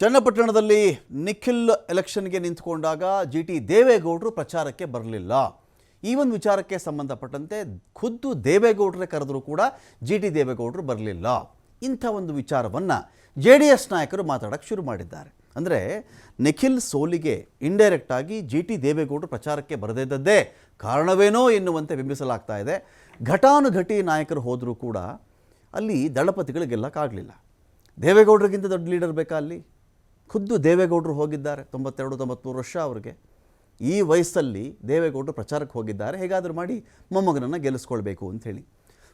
ಚನ್ನಪಟ್ಟಣದಲ್ಲಿ ನಿಖಿಲ್ ಎಲೆಕ್ಷನ್ಗೆ ನಿಂತುಕೊಂಡಾಗ G T ದೇವೇಗೌಡರು ಪ್ರಚಾರಕ್ಕೆ ಬರಲಿಲ್ಲ. ಈ ಒಂದು ವಿಚಾರಕ್ಕೆ ಸಂಬಂಧಪಟ್ಟಂತೆ ಖುದ್ದು ದೇವೇಗೌಡರೇ ಕರೆದರೂ ಕೂಡ ಜಿ ಟಿ ದೇವೇಗೌಡರು ಬರಲಿಲ್ಲ. ಇಂಥ ಒಂದು ವಿಚಾರವನ್ನು ಜೆ ಡಿ ಎಸ್ ನಾಯಕರು ಮಾತಾಡೋಕ್ಕೆ ಶುರು ಮಾಡಿದ್ದಾರೆ. ಅಂದರೆ ನಿಖಿಲ್ ಸೋಲಿಗೆ ಇಂಡೈರೆಕ್ಟಾಗಿ ಜಿ ಟಿ ದೇವೇಗೌಡರು ಪ್ರಚಾರಕ್ಕೆ ಬರದಿದ್ದದ್ದೇ ಕಾರಣವೇನೋ ಎನ್ನುವಂತೆ ಬಿಂಬಿಸಲಾಗ್ತಾ ಇದೆ. ಘಟಾನುಘಟಿ ನಾಯಕರು ಹೋದರೂ ಕೂಡ ಅಲ್ಲಿ ದಳಪತಿಗಳು ಗೆಲ್ಲಕ್ಕಾಗಲಿಲ್ಲ ದೇವೇಗೌಡರಿಗಿಂತ ದೊಡ್ಡ ಲೀಡರ್ ಬೇಕಾ ಅಲ್ಲಿ? ಖುದ್ದು ದೇವೇಗೌಡರು ಹೋಗಿದ್ದಾರೆ ತೊಂಬತ್ತೆರಡು ತೊಂಬತ್ತ್ಮೂರು ವರ್ಷ ಅವ್ರಿಗೆ. ಈ ವಯಸ್ಸಲ್ಲಿ ದೇವೇಗೌಡರು ಪ್ರಚಾರಕ್ಕೆ ಹೋಗಿದ್ದಾರೆ. ಹೇಗಾದರೂ ಮಾಡಿ ಮೊಮ್ಮಗನನ್ನು ಗೆಲ್ಲಿಸ್ಕೊಳ್ಬೇಕು ಅಂಥೇಳಿ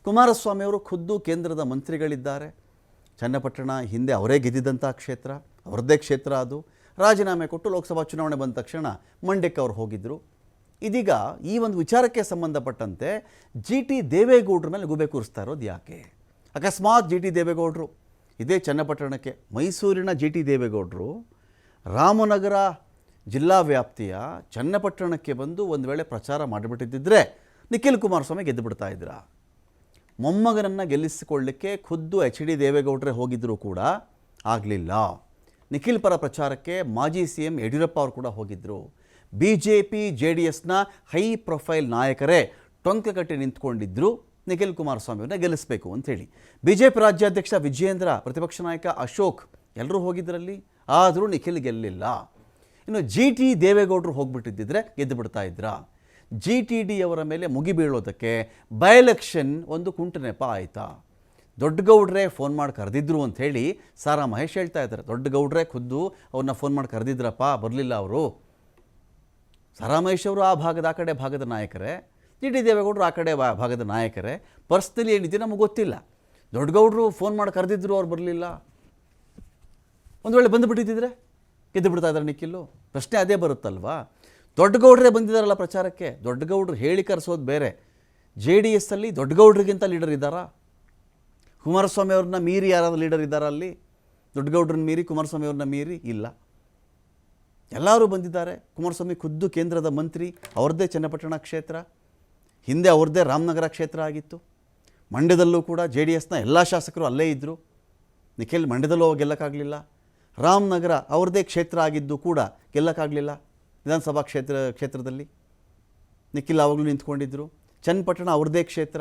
ಕುಮಾರಸ್ವಾಮಿಯವರು ಖುದ್ದು ಕೇಂದ್ರದ ಮಂತ್ರಿಗಳಿದ್ದಾರೆ. ಚನ್ನಪಟ್ಟಣ ಹಿಂದೆ ಅವರೇ ಗೆದ್ದಿದ್ದಂಥ ಕ್ಷೇತ್ರ, ಅವರದ್ದೇ ಕ್ಷೇತ್ರ ಅದು. ರಾಜೀನಾಮೆ ಕೊಟ್ಟು ಲೋಕಸಭಾ ಚುನಾವಣೆ ಬಂದ ತಕ್ಷಣ ಮಂಡ್ಯಕ್ಕೆ ಅವರು ಹೋಗಿದ್ದರು ಇದೀಗ ಈ ಒಂದು ವಿಚಾರಕ್ಕೆ ಸಂಬಂಧಪಟ್ಟಂತೆ ಜಿ ಟಿ ದೇವೇಗೌಡರ ಮೇಲೆ ಗುಬೆ ಕೂರಿಸ್ತಾ ಇರೋದು ಯಾಕೆ? ಅಕಸ್ಮಾತ್ ಜಿ ಟಿ ದೇವೇಗೌಡರು ಇದೇ ಚನ್ನಪಟ್ಟಣಕ್ಕೆ ಮೈಸೂರಿನ ಜಿ ಟಿ ದೇವೇಗೌಡರು ರಾಮನಗರ ಜಿಲ್ಲಾ ವ್ಯಾಪ್ತಿಯ ಚನ್ನಪಟ್ಟಣಕ್ಕೆ ಬಂದು ಒಂದು ವೇಳೆ ಪ್ರಚಾರ ಮಾಡಿಬಿಟ್ಟಿದ್ದಿದ್ರೆ ನಿಖಿಲ್ ಕುಮಾರಸ್ವಾಮಿ ಗೆದ್ದು ಬಿಡ್ತಾ ಇದ್ರಾ. ಮೊಮ್ಮಗನನ್ನು ಗೆಲ್ಲಿಸಿಕೊಳ್ಳಿಕ್ಕೆ ಖುದ್ದು ಎಚ್ ಡಿ ದೇವೇಗೌಡರೇ ಹೋಗಿದ್ದರೂ ಕೂಡ ಆಗಲಿಲ್ಲ. ನಿಖಿಲ್ ಪರ ಪ್ರಚಾರಕ್ಕೆ ಮಾಜಿ ಸಿ ಎಂ ಯಡಿಯೂರಪ್ಪ ಅವರು ಕೂಡ ಹೋಗಿದ್ದರು B J P, J D ಎಸ್ನ ಹೈ ಪ್ರೊಫೈಲ್ ನಾಯಕರೇ ಟೊಂಕ ಕಟ್ಟಿ ನಿಂತ್ಕೊಂಡಿದ್ದರು ನಿಖಿಲ್ ಕುಮಾರಸ್ವಾಮಿಯವ್ರನ್ನ ಗೆಲ್ಲಿಸಬೇಕು ಅಂತೇಳಿ ಬಿ ಜೆ ಪಿ ರಾಜ್ಯಾಧ್ಯಕ್ಷ ವಿಜಯೇಂದ್ರ ಪ್ರತಿಪಕ್ಷ ನಾಯಕ ಅಶೋಕ್ ಎಲ್ಲರೂ ಹೋಗಿದ್ದರಲ್ಲಿ ಆದರೂ ನಿಖಿಲ್ ಗೆಲ್ಲಿಲ್ಲ. ಇನ್ನು ಜಿ ಟಿ ದೇವೇಗೌಡರು ಹೋಗ್ಬಿಟ್ಟಿದ್ದಿದ್ರೆ ಗೆದ್ದು ಬಿಡ್ತಾ ಇದ್ರಾ? ಜಿ ಟಿ ಡಿ ಅವರ ಮೇಲೆ ಮುಗಿಬೀಳೋದಕ್ಕೆ ಬೈ ಎಲೆಕ್ಷನ್ ಒಂದು ಕುಂಟು ನೆಪ ಆಯಿತಾ? ದೊಡ್ಡಗೌಡ್ರೆ ಫೋನ್ ಮಾಡಿ ಕರೆದಿದ್ರು ಅಂತ ಹೇಳಿ ಸಾರಾ ಮಹೇಶ್ ಹೇಳ್ತಾ ಇದ್ದಾರೆ. ದೊಡ್ಡಗೌಡ್ರೆ ಖುದ್ದು ಅವ್ರನ್ನ ಫೋನ್ ಮಾಡಿ ಕರೆದಿದ್ರಪ್ಪ, ಬರಲಿಲ್ಲ ಅವರು. ಸಾರಾ ಮಹೇಶ್ ಅವರು ಆ ಭಾಗದ, ಆ ಕಡೆ ಭಾಗದ ನಾಯಕರೇ. ಜಿ ಡಿ ದೇವೇಗೌಡರು ಆ ಕಡೆ ಭಾಗದ ನಾಯಕರೇ. ಪರ್ಸ್ನಲಿ ಏನಿದೆ ನಮಗೆ ಗೊತ್ತಿಲ್ಲ. ದೊಡ್ಡಗೌಡರು ಫೋನ್ ಮಾಡಿ ಕರೆದಿದ್ರು ಅವ್ರು ಬರಲಿಲ್ಲ. ಒಂದು ವೇಳೆ ಬಂದುಬಿಟ್ಟಿದ್ದಿದ್ರೆ ಗೆದ್ದು ಬಿಡ್ತಾ ಇದ್ದಾರೆ ನಿಖಿಲ್ಲು. ಪ್ರಶ್ನೆ ಅದೇ ಬರುತ್ತಲ್ವಾ? ದೊಡ್ಡಗೌಡ್ರೇ ಬಂದಿದ್ದಾರಲ್ಲ ಪ್ರಚಾರಕ್ಕೆ? ದೊಡ್ಡಗೌಡರು ಹೇಳಿ ಕರೆಸೋದು ಬೇರೆ. ಜೆ ಡಿ ಎಸ್ಸಲ್ಲಿ ದೊಡ್ಡಗೌಡ್ರಿಗಿಂತ ಲೀಡರ್ ಇದ್ದಾರಾ? ಕುಮಾರಸ್ವಾಮಿ ಅವ್ರನ್ನ ಮೀರಿ ಯಾರಾದ್ರೂ ಲೀಡರ್ ಇದ್ದಾರಾ ಅಲ್ಲಿ? ದೊಡ್ಡಗೌಡ್ರನ್ನ ಮೀರಿ, ಕುಮಾರಸ್ವಾಮಿ ಅವ್ರನ್ನ ಮೀರಿ ಇಲ್ಲ. ಎಲ್ಲರೂ ಬಂದಿದ್ದಾರೆ. ಕುಮಾರಸ್ವಾಮಿ ಖುದ್ದು ಕೇಂದ್ರದ ಮಂತ್ರಿ, ಅವ್ರದ್ದೇ ಚನ್ನಪಟ್ಟಣ ಕ್ಷೇತ್ರ. ಹಿಂದೆ ಅವ್ರದ್ದೇ ರಾಮನಗರ ಕ್ಷೇತ್ರ ಆಗಿತ್ತು. ಮಂಡ್ಯದಲ್ಲೂ ಕೂಡ ಜೆ ಡಿ ಎಸ್ನ ಎಲ್ಲ ಶಾಸಕರು ಅಲ್ಲೇ ಇದ್ದರು ನಿಖಿಲ್ ಮಂಡ್ಯದಲ್ಲೂ ಗೆಲ್ಲಕ್ಕಾಗಲಿಲ್ಲ. ರಾಮನಗರ ಅವ್ರದ್ದೇ ಕ್ಷೇತ್ರ ಆಗಿದ್ದು ಕೂಡ ಗೆಲ್ಲಕ್ಕಾಗಲಿಲ್ಲ ವಿಧಾನಸಭಾ ಕ್ಷೇತ್ರ, ಕ್ಷೇತ್ರದಲ್ಲಿ. ನಿಖಿಲ್ ಆವಾಗಲೂ ನಿಂತ್ಕೊಂಡಿದ್ದರು ಚನ್ನಪಟ್ಟಣ ಅವ್ರದ್ದೇ ಕ್ಷೇತ್ರ.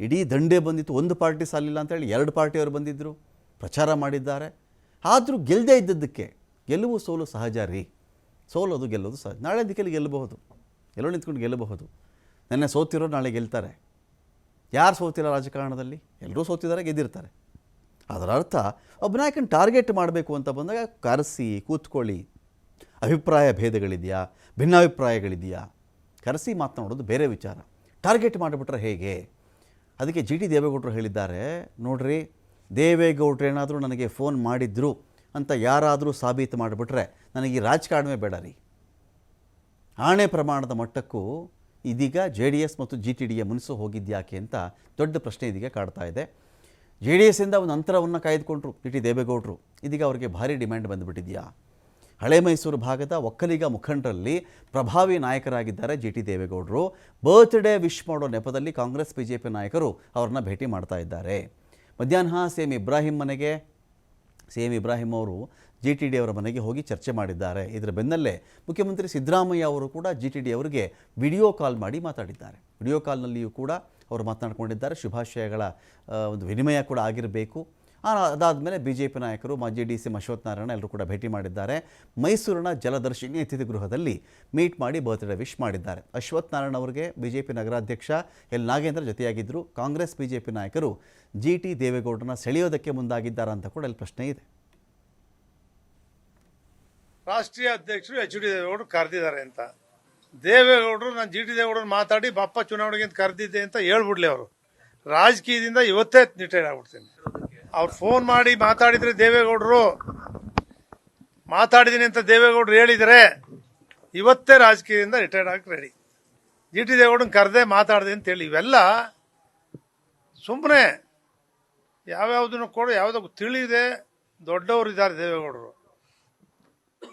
ಇಡೀ ದಂಡೆ ಬಂದಿತ್ತು. ಒಂದು ಪಾರ್ಟಿ ಸಾಲಿಲ್ಲ ಅಂತೇಳಿ ಎರಡು ಪಾರ್ಟಿಯವರು ಬಂದಿದ್ದರು ಪ್ರಚಾರ ಮಾಡಿದ್ದಾರೆ. ಆದರೂ ಗೆಲ್ಲದೇ ಇದ್ದದ್ದಕ್ಕೆ ಗೆಲುವು ಸೋಲು ಸಹಜ ರೀ. ಸೋಲೋದು ಗೆಲ್ಲೋದು ಸಹಜ. ನಾಳೆ ದಿಕ್ಕಲ್ಲಿ ಗೆಲ್ಲಬಹುದು. ಎಲ್ಲೋ ನಿಂತ್ಕೊಂಡು ಗೆಲ್ಲಬಹುದು. ನೆನ್ನೆ ಸೋತಿರೋ ನಾಳೆ ಗೆಲ್ತಾರೆ. ಯಾರು ಸೋತಿಲ್ಲ ರಾಜಕಾರಣದಲ್ಲಿ? ಎಲ್ಲರೂ ಸೋತಿದ್ದಾರೆ, ಗೆದ್ದಿರ್ತಾರೆ. ಅದರ ಅರ್ಥ ಒಬ್ಬ ನಾಯಕನ ಟಾರ್ಗೆಟ್ ಮಾಡಬೇಕು ಅಂತ ಬಂದಾಗ ಕರೆಸಿ, ಕೂತ್ಕೊಳ್ಳಿ. ಅಭಿಪ್ರಾಯ ಭೇದಗಳಿದೆಯಾ? ಭಿನ್ನಾಭಿಪ್ರಾಯಗಳಿದೆಯಾ? ಕರೆಸಿ ಮಾತನಾಡೋದು ಬೇರೆ ವಿಚಾರ. ಟಾರ್ಗೆಟ್ ಮಾಡಿಬಿಟ್ರೆ ಹೇಗೆ? ಅದಕ್ಕೆ ಜಿ ಟಿ ದೇವೇಗೌಡರು ಹೇಳಿದ್ದಾರೆ, ನೋಡ್ರಿ, ದೇವೇಗೌಡರು ಏನಾದರೂ ನನಗೆ ಫೋನ್ ಮಾಡಿದ್ರು ಅಂತ ಯಾರಾದರೂ ಸಾಬೀತು ಮಾಡಿಬಿಟ್ರೆ ನನಗೆ ಈ ರಾಜಕಾರಣವೇ ಬೇಡ ರೀ. ಆಣೆ ಪ್ರಮಾಣದ ಮಟ್ಟಕ್ಕೂ ಇದೀಗ ಜೆ ಡಿ ಎಸ್ ಮತ್ತು ಜಿ ಟಿ ಡಿಯ ಮುನಿಸು ಹೋಗಿದ್ಯಾಕೆ ಅಂತ ದೊಡ್ಡ ಪ್ರಶ್ನೆ ಇದೀಗ ಕಾಡ್ತಾ ಇದೆ. ಜೆ ಡಿ ಎಸ್ಸಿಂದ ಒಂದು ಅಂತರವನ್ನು ಕಾಯ್ದುಕೊಂಡ್ರು ಟಿ ಟಿ ದೇವೇಗೌಡರು. ಇದೀಗ ಅವರಿಗೆ ಭಾರಿ ಡಿಮ್ಯಾಂಡ್ ಬಂದುಬಿಟ್ಟಿದೆಯಾ? ಹಳೆ ಮೈಸೂರು ಭಾಗದ ಒಕ್ಕಲಿಗ ಮುಖಂಡರಲ್ಲಿ ಪ್ರಭಾವಿ ನಾಯಕರಾಗಿದ್ದಾರೆ ಜಿ ಟಿ ದೇವೇಗೌಡರು. ಬರ್ತ್ಡೇ ವಿಶ್ ಮಾಡೋ ನೆಪದಲ್ಲಿ ಕಾಂಗ್ರೆಸ್, ಬಿ ಜೆ ಪಿ ನಾಯಕರು ಅವ್ರನ್ನ ಭೇಟಿ ಮಾಡ್ತಾ ಇದ್ದಾರೆ. ಮಧ್ಯಾಹ್ನ ಸಿ ಇಬ್ರಾಹಿಂ ಮನೆಗೆ ಸಿ ಎಂ ಇಬ್ರಾಹಿಂ ಅವರು ಜಿ ಟಿ ಡಿ ಅವರ ಮನೆಗೆ ಹೋಗಿ ಚರ್ಚೆ ಮಾಡಿದ್ದಾರೆ. ಇದರ ಬೆನ್ನಲ್ಲೇ ಮುಖ್ಯಮಂತ್ರಿ ಸಿದ್ದರಾಮಯ್ಯ ಅವರು ಕೂಡ ಜಿ ಟಿ ಡಿ ಅವರಿಗೆ ವಿಡಿಯೋ ಕಾಲ್ ಮಾಡಿ ಮಾತಾಡಿದ್ದಾರೆ. ವಿಡಿಯೋ ಕಾಲ್ನಲ್ಲಿಯೂ ಕೂಡ ಅವರು ಮಾತನಾಡಿಕೊಂಡಿದ್ದಾರೆ. ಶುಭಾಶಯಗಳ ಒಂದು ವಿನಿಮಯ ಕೂಡ ಆಗಿರಬೇಕು. ಅದಾದಮೇಲೆ ಬಿ ಜೆ ಪಿ ನಾಯಕರು ಮಾಜಿ ಡಿ ಸಿ ಅಶ್ವಥ್ ನಾರಾಯಣ ಎಲ್ಲರೂ ಕೂಡ ಭೇಟಿ ಮಾಡಿದ್ದಾರೆ. ಮೈಸೂರಿನ ಜಲದರ್ಶಿನಿ ಅತಿಥಿ ಗೃಹದಲ್ಲಿ ಮೀಟ್ ಮಾಡಿ ಬರ್ತ್ಡೇ ವಿಶ್ ಮಾಡಿದ್ದಾರೆ. ಅಶ್ವಥ್ ನಾರಾಯಣ ಅವರಿಗೆ ಬಿ ಜೆ ಪಿ ನಗರಾಧ್ಯಕ್ಷ ಎಲ್ ನಾಗೇಂದ್ರ ಜೊತೆಯಾಗಿದ್ದರು ಕಾಂಗ್ರೆಸ್ ಬಿ ಜೆ ಪಿ ನಾಯಕರು ಜಿ ಟಿ ದೇವೇಗೌಡರನ್ನ ಸೆಳೆಯೋದಕ್ಕೆ ಮುಂದಾಗಿದ್ದಾರಾ ಅಂತ ಕೂಡ ಇಲ್ಲಿ ಪ್ರಶ್ನೆ ಇದೆ. ರಾಷ್ಟ್ರೀಯ ಅಧ್ಯಕ್ಷರು ಎಚ್ ಡಿ ದೇವೇಗೌಡರು ಕರೆದಿದ್ದಾರೆ ಅಂತ. ದೇವೇಗೌಡರು ನಾನು ಜಿ ಟಿ ದೇವೇಗೌಡರು ಮಾತಾಡಿ ಬಪ್ಪ ಚುನಾವಣೆಗೆ ಅಂತ ಕರೆದಿದ್ದೆ ಅಂತ ಹೇಳ್ಬಿಡ್ಲಿ ಅವರು. ರಾಜಕೀಯದಿಂದ ಇವತ್ತೇ ರಿಟೈರ್ಡ್ ಆಗ್ಬಿಡ್ತೀನಿ ಅವ್ರು ಫೋನ್ ಮಾಡಿ ಮಾತಾಡಿದ್ರೆ ದೇವೇಗೌಡರು ಮಾತಾಡಿದ್ದೀನಿ ಅಂತ ದೇವೇಗೌಡರು ಹೇಳಿದರೆ ಇವತ್ತೇ ರಾಜಕೀಯದಿಂದ ರಿಟೈರ್ಡ್ ಆಗಕ್ಕೆ ರೆಡಿ ಜಿ ಟಿ ದೇವೇಗೌಡನ ಕರೆದೇ ಮಾತಾಡಿದೆ ಅಂತ ಹೇಳಿ, ಇವೆಲ್ಲ ಸುಮ್ಮನೆ ಯಾವ್ಯಾವುದನ್ನು ಕೂಡ ಯಾವುದೋ ತಿಳಿದೆ, ದೊಡ್ಡವರು ಇದ್ದಾರೆ ದೇವೇಗೌಡರು.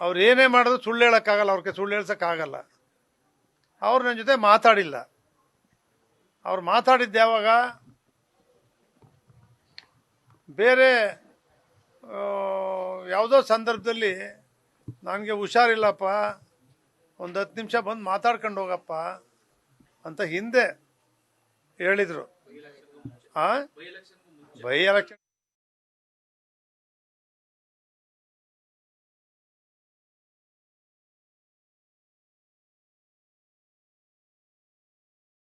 ಅವ್ರು ಏನೇ ಮಾಡಿದ್ರು ಸುಳ್ಳು ಹೇಳೋಕ್ಕಾಗಲ್ಲ, ಅವ್ರಿಗೆ ಸುಳ್ಳು ಹೇಳ್ಸೋಕ್ಕಾಗಲ್ಲ. ಅವ್ರು ನನ್ನ ಜೊತೆ ಮಾತಾಡಿಲ್ಲ. ಅವ್ರು ಮಾತಾಡಿದ್ದು ಯಾವಾಗ? ಬೇರೆ ಯಾವುದೋ ಸಂದರ್ಭದಲ್ಲಿ ನನಗೆ ಹುಷಾರಿಲ್ಲಪ್ಪ, ಒಂದು ಹತ್ತು ನಿಮಿಷ ಬಂದು ಮಾತಾಡ್ಕೊಂಡು ಹೋಗಪ್ಪ ಅಂತ ಹಿಂದೆ ಹೇಳಿದರು. ಹಾಂ ಬೈ ಎಲೆಕ್ಷನ್